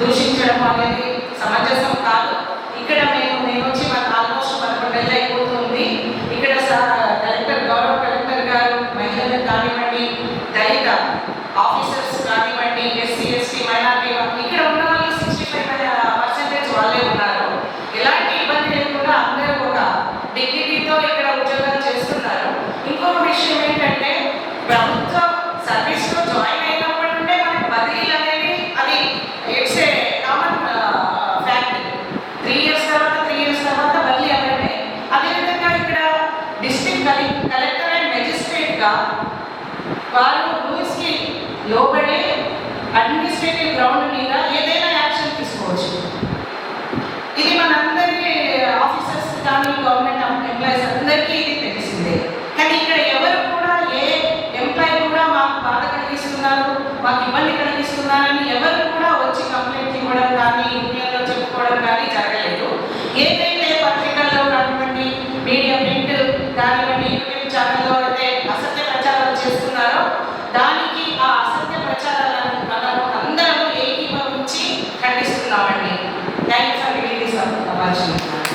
దూషించడం అనేది సమంజసం కాదు. ఇక్కడ మేము నేను వచ్చి మాకు ఆల్మోస్ట్ పదకొండేళ్ళు అయిపోతుంది. ఇక్కడ కలెక్టర్ గౌరవ కలెక్టర్ గారు మహిళలు కానివ్వండి దళిత ఆఫీసర్స్ కానివ్వండి ఎస్సీ ఎస్టీ మైనార్టీ ఇక్కడ ఉన్న వాళ్ళు సిక్స్టీ ఫైవ్ పర్సెంటేజ్ వాళ్ళే ఉన్నారు. ఎలాంటి ఇబ్బంది లేకుండా అందరూ ఒక డిగ్రీతో ఇక్కడ ఉద్యోగాలు చేస్తున్నారు. ఇంకొక విషయం ఏంటంటే ప్రభుత్వం త్రీ ఇయర్స్ తర్వాత త్రీ ఇయర్స్ తర్వాత బదిలీ అవ్వడమే అదేవిధంగా ఇక్కడ డిస్ట్రిక్ట్ కలెక్టర్ అండ్ మెజిస్ట్రేట్గా వారు రూల్స్కి లోబడే అడ్మినిస్ట్రేటివ్ గ్రౌండ్ మీద ఏదైనా యాక్షన్ తీసుకోవచ్చు. ఇది మనందరికీ ఆఫీసర్స్ కానీ గవర్నమెంట్ ఎంప్లాయీస్ అందరికీ ఇది తెలిసిందే. కానీ ఇక్కడ ఎవరు కూడా ఏ ఎంప్లాయీ కూడా మాకు బాధ కలిగిస్తున్నారు మాకు ఇబ్బంది కలిగిస్తున్నారని ఎవరు కూడా ఏదైతే పత్రికల్లో కానివ్వండి మీడియా ప్రింట్ కానివ్వండి యూట్యూబ్ ఛానల్లో అయితే అసత్య ప్రచారాలు చేస్తున్నారో దానికి ఆ అసత్య ప్రచారాలను మనము అందరం ఏకీభవించి ఖండిస్తున్నామండి. థ్యాంక్స్ అండి